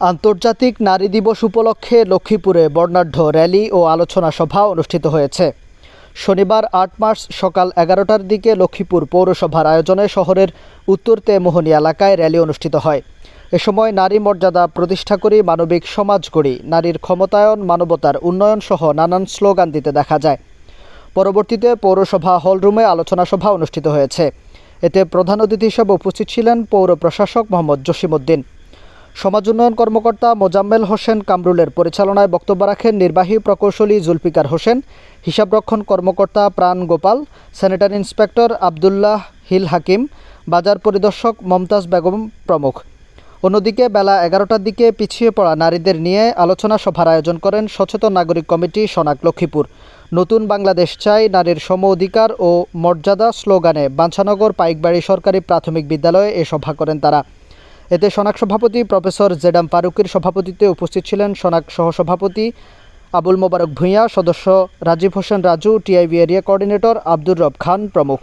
আন্তর্জাতিক নারী দিবস উপলক্ষে লক্ষ্মীপুরে বর্ণাঢ্য র্যালি ও আলোচনা সভা অনুষ্ঠিত হয়েছে। শনিবার আট মার্চ সকাল এগারোটার দিকে লক্ষ্মীপুর পৌরসভার আয়োজনে শহরের উত্তর তেমোহনী এলাকায় র্যালি অনুষ্ঠিত হয়। এ সময় নারী মর্যাদা প্রতিষ্ঠা করি, মানবিক সমাজ গড়ি, নারীর ক্ষমতায়ন, মানবতার উন্নয়ন সহ নানান স্লোগান দিতে দেখা যায়। পরবর্তীতে পৌরসভা হলরুমে আলোচনা সভা অনুষ্ঠিত হয়েছে। এতে প্রধান অতিথি হিসেবে উপস্থিত ছিলেন পৌর প্রশাসক মোহাম্মদ জসিমউদ্দিন। সমাজ উন্নয়ন কর্মকর্তা মোজাম্মেল হোসেন কামরুলের পরিচালনায় বক্তব্য রাখেন নির্বাহী প্রকৌশলী জুলফিকার হোসেন হিসাবরক্ষণ কর্মকর্তা প্রাণ গোপাল, স্যানিটারি ইন্সপেক্টর আবদুল্লাহ হিল হাকিম, বাজার পরিদর্শক মমতাজ বেগম প্রমুখ। অন্যদিকে বেলা এগারোটার দিকে পিছিয়ে পড়া নারীদের নিয়ে আলোচনা সভার আয়োজন করেন সচেতন নাগরিক কমিটি সনাক লক্ষ্মীপুর। নতুন বাংলাদেশ চাই নারীর সম অধিকার ও মর্যাদা স্লোগানে বাঞ্ছানগর পাইকবাড়ি সরকারি প্রাথমিক বিদ্যালয়ে এ সভা করেন তারা। এতে সনাক সভাপতি প্রফেসর জেডাম ফারুকের সভাপতিত্বে উপস্থিত ছিলেন সনাক সহসভাপতি আবুল মোবারক ভূঁইয়া, সদস্য Rajib Hossain Raju, TIB area coordinator Abdur Rob Khan প্রমুখ।